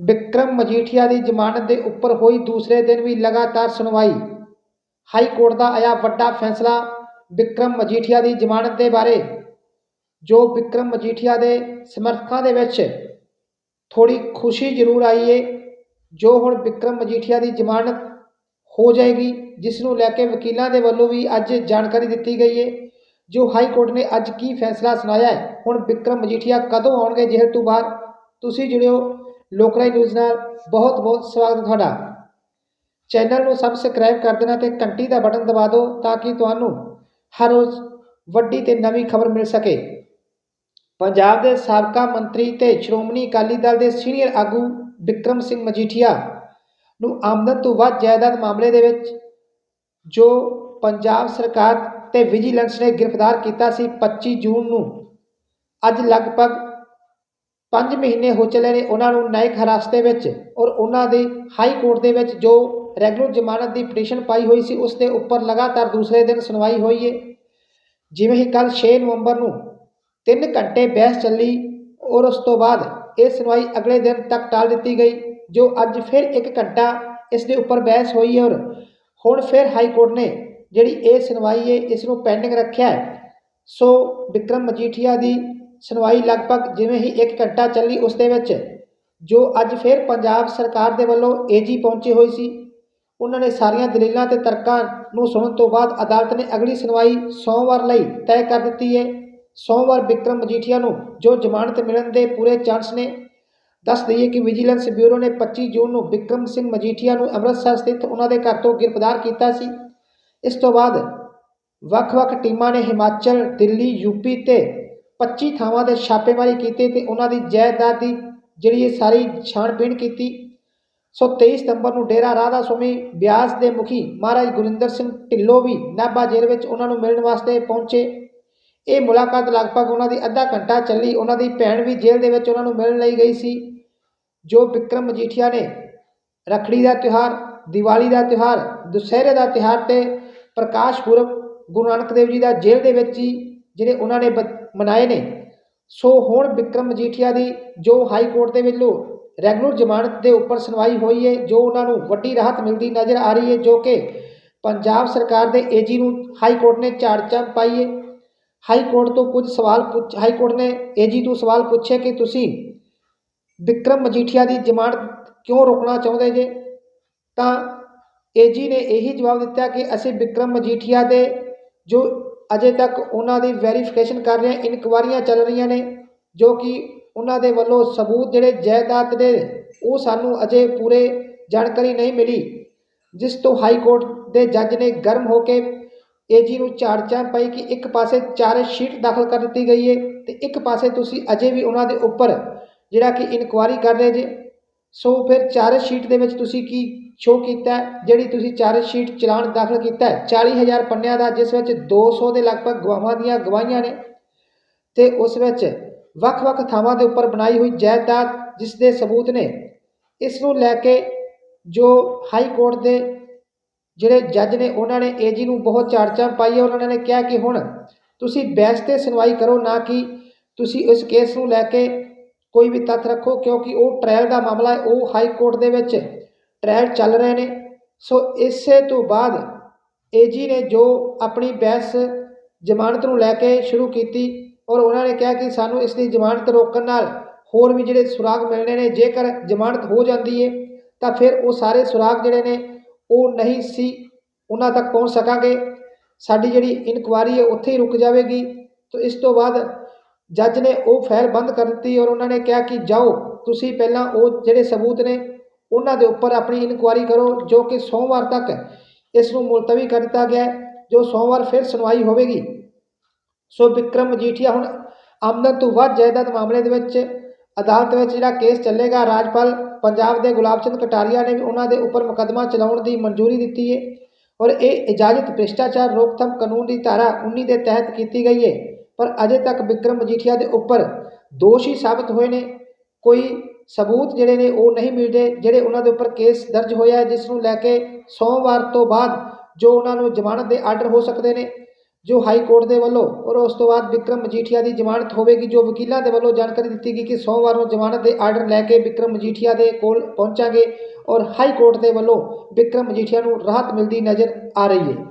ਵਿਕਰਮ ਮਜੀਠੀਆ ਦੀ ਜ਼ਮਾਨਤ ਦੇ ਉੱਪਰ ਹੋਈ ਦੂਸਰੇ ਦਿਨ ਵੀ ਲਗਾਤਾਰ ਸੁਣਵਾਈ। ਹਾਈ ਕੋਰਟ ਦਾ ਆਇਆ ਵੱਡਾ ਫੈਸਲਾ ਵਿਕਰਮ ਮਜੀਠੀਆ ਦੀ ਜ਼ਮਾਨਤ ਦੇ ਬਾਰੇ, ਜੋ ਵਿਕਰਮ ਮਜੀਠੀਆ ਦੇ ਸਮਰਥਕਾਂ ਦੇ ਵਿੱਚ ਥੋੜੀ ਖੁਸ਼ੀ ਜ਼ਰੂਰ ਆਈ ਏ, ਜੋ ਹੁਣ ਵਿਕਰਮ ਮਜੀਠੀਆ ਦੀ ਜ਼ਮਾਨਤ ਹੋ ਜਾਏਗੀ, ਜਿਸ ਨੂੰ ਲੈ ਕੇ ਵਕੀਲਾਂ ਦੇ ਵੱਲੋਂ ਵੀ ਅੱਜ ਜਾਣਕਾਰੀ ਦਿੱਤੀ ਗਈ ਏ। ਜੋ ਹਾਈ ਕੋਰਟ ਨੇ ਅੱਜ ਕੀ ਫੈਸਲਾ ਸੁਣਾਇਆ ਹੈ? ਹੁਣ ਵਿਕਰਮ ਮਜੀਠੀਆ ਕਦੋਂ ਆਉਣਗੇ ਜੇਲ੍ਹ ਤੋਂ ਬਾਹਰ? ਤੁਸੀਂ ਜੁੜਿਓ ਲੋਕਰਾਈ ਨਿਊਜ਼ ਨਾਲ ਬਹੁਤ ਬਹੁਤ ਸਵਾਗਤ ਤੁਹਾਡਾ। ਚੈਨਲ ਨੂੰ ਸਬਸਕ੍ਰਾਈਬ ਕਰ ਦੇਣਾ ਤੇ ਘੰਟੀ ਦਾ ਬਟਨ ਦਬਾ ਦਿਓ ਤਾਂ ਕਿ ਤੁਹਾਨੂੰ ਹਰ ਰੋਜ਼ ਵੱਡੀ ਤੇ ਨਵੀਂ ਖਬਰ ਮਿਲ ਸਕੇ। ਪੰਜਾਬ ਦੇ ਸਾਬਕਾ ਮੰਤਰੀ ਤੇ ਸ਼੍ਰੋਮਣੀ ਅਕਾਲੀ ਦਲ ਦੇ ਸੀਨੀਅਰ ਆਗੂ ਵਿਕਰਮ ਸਿੰਘ ਮਜੀਠੀਆ ਨੂੰ ਆਮਦਨ ਤੋਂ ਵੱਧ ਜਾਇਦਾਦ ਮਾਮਲੇ ਦੇ ਵਿੱਚ ਜੋ ਪੰਜਾਬ ਸਰਕਾਰ ਤੇ ਵਿਜੀਲੈਂਸ ਨੇ ਗ੍ਰਿਫਤਾਰ ਕੀਤਾ ਸੀ 25 ਜੂਨ ਨੂੰ, ਅੱਜ ਲਗਭਗ 5 ਮਹੀਨੇ ਹੋ ਚਲੇ ਨੇ ਉਹਨਾਂ ਨੂੰ ਨਿਆਇਕ ਹਿਰਾਸਤ ਵਿੱਚ ਔਰ ਉਹਨਾਂ ਦੀ ਹਾਈ ਕੋਰਟ ਦੇ ਵਿੱਚ ਜੋ ਰੈਗੂਲਰ ਜ਼ਮਾਨਤ ਦੀ ਪਟੀਸ਼ਨ ਪਾਈ ਹੋਈ ਸੀ ਉਸ ਦੇ ਉੱਪਰ ਲਗਾਤਾਰ ਦੂਸਰੇ ਦਿਨ ਸੁਣਵਾਈ ਹੋਈ ਹੈ ਜਿਵੇਂ ਹੀ ਕੱਲ 6 ਨਵੰਬਰ ਨੂੰ 3 ਘੰਟੇ ਬਹਿਸ ਚੱਲੀ ਔਰ ਉਸ ਤੋਂ ਬਾਅਦ ਇਹ ਸੁਣਵਾਈ ਅਗਲੇ ਦਿਨ ਤੱਕ ਟਾਲ ਦਿੱਤੀ ਗਈ, ਜੋ ਅੱਜ ਫਿਰ 1 ਘੰਟਾ ਇਸ ਦੇ ਉੱਪਰ ਬਹਿਸ ਹੋਈ ਔਰ ਹੁਣ ਫਿਰ ਹਾਈ ਕੋਰਟ ਨੇ ਜਿਹੜੀ ਇਹ ਸੁਣਵਾਈ ਹੈ ਇਸ ਨੂੰ ਪੈਂਡਿੰਗ ਰੱਖਿਆ ਹੈ। ਸੋ ਵਿਕਰਮ ਮਜੀਠੀਆ ਦੀ ਸੁਣਵਾਈ ਲਗਭਗ ਜਿਵੇਂ ਹੀ 1 ਘੰਟਾ ਚੱਲੀ ਉਸ ਦੇ ਵਿੱਚ, ਜੋ ਅੱਜ ਫਿਰ ਪੰਜਾਬ ਸਰਕਾਰ ਦੇ ਵੱਲੋਂ ਏਜੀ ਪਹੁੰਚੀ ਹੋਈ ਸੀ। ਉਹਨਾਂ ਨੇ ਸਾਰੀਆਂ ਦਲੀਲਾਂ ਤੇ ਤਰਕਾਂ ਨੂੰ ਸੁਣਨ ਤੋਂ ਬਾਅਦ ਅਦਾਲਤ ਨੇ ਅਗਲੀ ਸੁਣਵਾਈ ਸੋਮਵਾਰ ਲਈ ਤੈਅ ਕਰ ਦਿੱਤੀ ਹੈ ਸੋਮਵਾਰ ਵਿਕਰਮ ਮਜੀਠੀਆ ਨੂੰ ਜੋ ਜ਼ਮਾਨਤ ਮਿਲਣ ਦੇ ਪੂਰੇ ਚਾਂਸ ਨੇ, ਦੱਸ ਦਈਏ ਕਿ ਵਿਜੀਲੈਂਸ ਬਿਊਰੋ ਨੇ 25 ਜੂਨ ਨੂੰ ਵਿਕਰਮ ਸਿੰਘ ਮਜੀਠੀਆ ਨੂੰ ਅੰਮ੍ਰਿਤਸਰ ਸਥਿਤ ਉਹਨਾਂ ਦੇ ਘਰ ਤੋਂ ਗ੍ਰਿਫਤਾਰ ਕੀਤਾ ਸੀ। ਇਸ ਤੋਂ ਬਾਅਦ ਵੱਖ-ਵੱਖ ਟੀਮਾਂ ਨੇ ਹਿਮਾਚਲ, ਦਿੱਲੀ ਯੂਪੀ ਤੇ 25 ਥਾਵਾਂ ਤੇ ਛਾਪੇਮਾਰੀ ਕੀਤੀ ਤੇ ਉਹਨਾਂ ਦੀ ਜਾਇਦਾਦ ਦੀ ਜਿਹੜੀ ਇਹ ਸਾਰੀ ਛਾਣਬੀਣ ਕੀਤੀ। ਸੋ 23 ਸਤੰਬਰ ਨੂੰ ਡੇਰਾ ਰਾਧਾ ਸੁਮੀ ਬਿਆਸ ਦੇ ਮੁਖੀ ਮਹਾਰਾਜ ਗੁਰਿੰਦਰ ਸਿੰਘ ਢਿੱਲੋਂ ਵੀ ਨਾਭਾ ਜੇਲ੍ਹ ਵਿੱਚ ਉਹਨਾਂ ਨੂੰ ਮਿਲਣ ਵਾਸਤੇ ਪਹੁੰਚੇ। ਇਹ ਮੁਲਾਕਾਤ ਲਗਭਗ ਉਹਨਾਂ ਦੀ ਅੱਧਾ ਘੰਟਾ ਚੱਲੀ। ਉਹਨਾਂ ਦੀ ਭੈਣ ਵੀ ਜੇਲ੍ਹ ਦੇ ਵਿੱਚ ਉਹਨਾਂ ਨੂੰ ਮਿਲਣ ਲਈ ਗਈ ਸੀ। ਜੋ ਵਿਕਰਮ ਮਜੀਠੀਆ ਨੇ ਰੱਖੜੀ ਦਾ ਤਿਉਹਾਰ, ਦੀਵਾਲੀ ਦਾ ਤਿਉਹਾਰ, ਦੁਸਹਿਰੇ ਦਾ ਤਿਉਹਾਰ ਤੇ ਪ੍ਰਕਾਸ਼ ਪੁਰਬ ਗੁਰੂ ਨਾਨਕ ਦੇਵ ਜੀ ਦਾ ਜੇਲ੍ਹ ਦੇ ਵਿੱਚ ਹੀ, ਜਿਹੜੇ ਉਹਨਾਂ ਨੇ ਬ- ਮਨਾਏ ਨੇ। ਸੋ ਹੁਣ ਵਿਕਰਮ ਮਜੀਠੀਆ ਦੀ ਜੋ ਹਾਈ ਕੋਰਟ ਦੇ ਵੱਲੋਂ ਰੈਗੂਲਰ ਜ਼ਮਾਨਤ ਦੇ ਉੱਪਰ ਸੁਣਵਾਈ ਹੋਈ ਹੈ, ਜੋ ਉਹਨਾਂ ਨੂੰ ਵੱਡੀ ਰਾਹਤ ਮਿਲਦੀ ਨਜ਼ਰ ਆ ਰਹੀ ਹੈ, ਜੋ ਕਿ ਪੰਜਾਬ ਸਰਕਾਰ ਦੇ ਏਜੀ ਨੂੰ ਹਾਈ ਕੋਰਟ ਨੇ ਝਾੜ ਪਾਈ ਹੈ। ਹਾਈ ਕੋਰਟ ਤੋਂ ਕੁਝ ਸਵਾਲ ਪੁੱਛ, ਹਾਈ ਕੋਰਟ ਨੇ ਏਜੀ ਤੋਂ ਸਵਾਲ ਪੁੱਛੇ ਕਿ ਤੁਸੀਂ ਵਿਕਰਮ ਮਜੀਠੀਆ ਦੀ ਜ਼ਮਾਨਤ ਕਿਉਂ ਰੋਕਣਾ ਚਾਹੁੰਦੇ ਜੇ? ਤਾਂ ਏਜੀ ਨੇ ਇਹੀ ਜਵਾਬ ਦਿੱਤਾ ਕਿ ਅਸੀਂ ਵਿਕਰਮ ਮਜੀਠੀਆ ਦੇ ਜੋ ਅਜੇ ਤੱਕ ਉਹਨਾਂ ਦੀ ਵੈਰੀਫਿਕੇਸ਼ਨ ਕਰ ਰਹੇ ਹਾਂ, ਇਨਕੁਆਰੀਆਂ ਚੱਲ ਰਹੀਆਂ ਨੇ, ਜੋ ਕਿ ਉਹਨਾਂ ਦੇ ਵੱਲੋਂ ਸਬੂਤ ਜਿਹੜੇ ਜਾਇਦਾਦ ਦੇ, ਉਹ ਸਾਨੂੰ ਅਜੇ ਪੂਰੇ ਜਾਣਕਾਰੀ ਨਹੀਂ ਮਿਲੀ, ਜਿਸ ਤੋਂ ਹਾਈ ਕੋਰਟ ਦੇ ਜੱਜ ਨੇ ਗਰਮ ਹੋ ਕੇ ਏਜੀ ਨੂੰ ਝਾੜ ਚੰਮ ਪਾਈ ਕਿ ਇੱਕ ਪਾਸੇ ਚਾਰਜ ਸ਼ੀਟ ਦਾਖਲ ਕਰ ਦਿੱਤੀ ਗਈ ਹੈ ਤੇ ਇੱਕ ਪਾਸੇ ਤੁਸੀਂ ਅਜੇ ਵੀ ਉਹਨਾਂ ਦੇ ਉੱਪਰ ਜਿਹੜਾ ਕਿ ਇਨਕੁਆਰੀ ਕਰ ਰਹੇ ਜੇ, ਸੋ ਫਿਰ ਚਾਰਜ ਸ਼ੀਟ ਦੇ ਵਿੱਚ ਤੁਸੀਂ ਕੀ ਸ਼ੋ ਕੀਤਾ ਜਿਹੜੀ ਤੁਸੀਂ ਚਾਰਜ ਸ਼ੀਟ ਚਲਾਨ ਦਾਖਲ ਕੀਤਾ ਹੈ 40000 ਪੰਨਿਆਂ ਦਾ, ਜਿਸ ਵਿੱਚ 200 ਦੇ ਲਗਭਗ ਗਵਾਹਾਂ ਦੀਆਂ ਗਵਾਹੀਆਂ ਨੇ। ਤੇ ਉਸ ਵਿੱਚ ਵੱਖ-ਵੱਖ ਥਾਵਾਂ ਦੇ ਉੱਪਰ ਬਣਾਈ ਹੋਈ ਜਾਇਦਾਦ ਜਿਸ ਦੇ ਸਬੂਤ ਨੇ, ਇਸ ਨੂੰ ਲੈ ਕੇ ਜੋ ਹਾਈ ਕੋਰਟ ਦੇ ਜਿਹੜੇ ਜੱਜ ਨੇ, ਉਹਨਾਂ ਨੇ ਏਜੀ ਨੂੰ ਬਹੁਤ ਚਾਰਚਾਂ ਪਾਈ ਹੈ ਉਹਨਾਂ ਨੇ ਕਿਹਾ ਕਿ ਹੁਣ ਤੁਸੀਂ ਬਹਿਸ ਤੇ ਸੁਣਵਾਈ ਕਰੋ, ਨਾ ਕਿ ਤੁਸੀਂ ਇਸ ਕੇਸ ਨੂੰ ਲੈ ਕੇ ਕੋਈ ਵੀ ਤੱਥ ਰੱਖੋ, ਕਿਉਂਕਿ ਉਹ ਟ੍ਰਾਇਲ ਦਾ ਮਾਮਲਾ ਹੈ, ਉਹ ਹਾਈ ਕੋਰਟ ਦੇ ਵਿੱਚ ਟ੍ਰਾਇਲ ਚੱਲ ਰਹੇ ਨੇ। ਸੋ ਇਸੇ ਤੋਂ ਬਾਅਦ ਏਜੀ ਨੇ ਜੋ ਆਪਣੀ ਬਹਿਸ ਜ਼ਮਾਨਤ ਨੂੰ ਲੈ ਕੇ ਸ਼ੁਰੂ ਕੀਤੀ ਔਰ ਉਹਨਾਂ ਨੇ ਕਿਹਾ ਕਿ ਸਾਨੂੰ ਇਸ ਦੀ ਜ਼ਮਾਨਤ ਰੋਕਣ ਨਾਲ ਹੋਰ ਵੀ ਜਿਹੜੇ ਸੁਰਾਗ ਮਿਲਣੇ ਨੇ, ਜੇਕਰ ਜ਼ਮਾਨਤ ਹੋ ਜਾਂਦੀ ਹੈ ਤਾਂ ਫਿਰ ਉਹ ਸਾਰੇ ਸੁਰਾਗ ਜਿਹੜੇ ਨੇ, ਉਹ ਨਹੀਂ ਸੀ ਉਹਨਾਂ ਤੱਕ ਪਹੁੰਚ ਸਕਾਂਗੇ। ਸਾਡੀ ਜਿਹੜੀ ਇਨਕੁਆਰੀ ਹੈ, ਉੱਥੇ ਹੀ ਰੁਕ ਜਾਵੇਗੀ। ਤੋਂ ਇਸ ਤੋਂ ਬਾਅਦ ਜੱਜ ਨੇ ਉਹ ਫਾਈਲ ਬੰਦ ਕਰ ਦਿੱਤੀ ਔਰ ਉਹਨਾਂ ਨੇ ਕਿਹਾ ਕਿ ਜਾਓ, ਤੁਸੀਂ ਪਹਿਲਾਂ ਉਹ ਜਿਹੜੇ ਸਬੂਤ ਨੇ ਉਹਨਾਂ ਦੇ ਉੱਪਰ ਆਪਣੀ ਇਨਕੁਆਇਰੀ ਕਰੋ, ਜੋ ਕਿ ਸੋਮਵਾਰ ਤੱਕ ਇਸ ਨੂੰ ਮੁਲਤਵੀ ਕਰ ਦਿੱਤਾ ਗਿਆ ਜੋ ਸੋਮਵਾਰ ਫਿਰ ਸੁਣਵਾਈ ਹੋਵੇਗੀ। ਸੋ ਵਿਕਰਮ ਮਜੀਠੀਆ ਹੁਣ ਆਮਦਨ ਤੋਂ ਵੱਧ ਜਾਇਦਾਦ ਮਾਮਲੇ ਦੇ ਵਿੱਚ ਅਦਾਲਤ ਵਿੱਚ ਜਿਹੜਾ ਕੇਸ ਚੱਲੇਗਾ, ਰਾਜਪਾਲ ਪੰਜਾਬ ਦੇ ਗੁਲਾਬ ਚੰਦ ਕਟਾਰੀਆ ਨੇ ਵੀ ਉਹਨਾਂ ਦੇ ਉੱਪਰ ਮੁਕੱਦਮਾ ਚਲਾਉਣ ਦੀ ਮਨਜ਼ੂਰੀ ਦਿੱਤੀ ਹੈ ਔਰ ਇਹ ਇਜਾਜ਼ਤ, ਭ੍ਰਿਸ਼ਟਾਚਾਰ ਰੋਕਥਾਮ ਕਾਨੂੰਨ ਦੀ ਧਾਰਾ 19 ਦੇ ਤਹਿਤ ਕੀਤੀ ਗਈ ਹੈ ਪਰ ਅਜੇ ਤੱਕ ਵਿਕਰਮ ਮਜੀਠੀਆ ਦੇ ਉੱਪਰ ਦੋਸ਼ੀ ਸਾਬਤ ਹੋਏ ਨੇ। ਕੋਈ ਸਬੂਤ ਜਿਹੜੇ ਨੇ ਉਹ ਨਹੀਂ ਮਿਲਦੇ, ਜਿਹੜੇ ਉਹਨਾਂ ਦੇ ਉੱਪਰ ਕੇਸ ਦਰਜ ਹੋਇਆ ਹੈ, ਜਿਸ ਨੂੰ ਲੈ ਕੇ ਸੋਮਵਾਰ ਤੋਂ ਬਾਅਦ ਜੋ ਉਹਨਾਂ ਨੂੰ ਜ਼ਮਾਨਤ ਦੇ ਆਰਡਰ ਹੋ ਸਕਦੇ ਨੇ, ਜੋ ਹਾਈ ਕੋਰਟ ਦੇ ਵੱਲੋਂ ਔਰ ਉਸ ਤੋਂ ਬਾਅਦ ਵਿਕਰਮ ਮਜੀਠੀਆ ਦੀ ਜ਼ਮਾਨਤ ਹੋਵੇਗੀ, ਜੋ ਵਕੀਲਾਂ ਦੇ ਵੱਲੋਂ ਜਾਣਕਾਰੀ ਦਿੱਤੀ ਗਈ ਕਿ ਸੋਮਵਾਰ ਨੂੰ ਜ਼ਮਾਨਤ ਦੇ ਆਰਡਰ ਲੈ ਕੇ ਵਿਕਰਮ ਮਜੀਠੀਆ ਦੇ ਕੋਲ ਪਹੁੰਚਾਂਗੇ ਔਰ ਹਾਈ ਕੋਰਟ ਦੇ ਵੱਲੋਂ ਵਿਕਰਮ ਮਜੀਠੀਆ ਨੂੰ ਰਾਹਤ ਮਿਲਦੀ ਨਜ਼ਰ ਆ ਰਹੀ ਹੈ।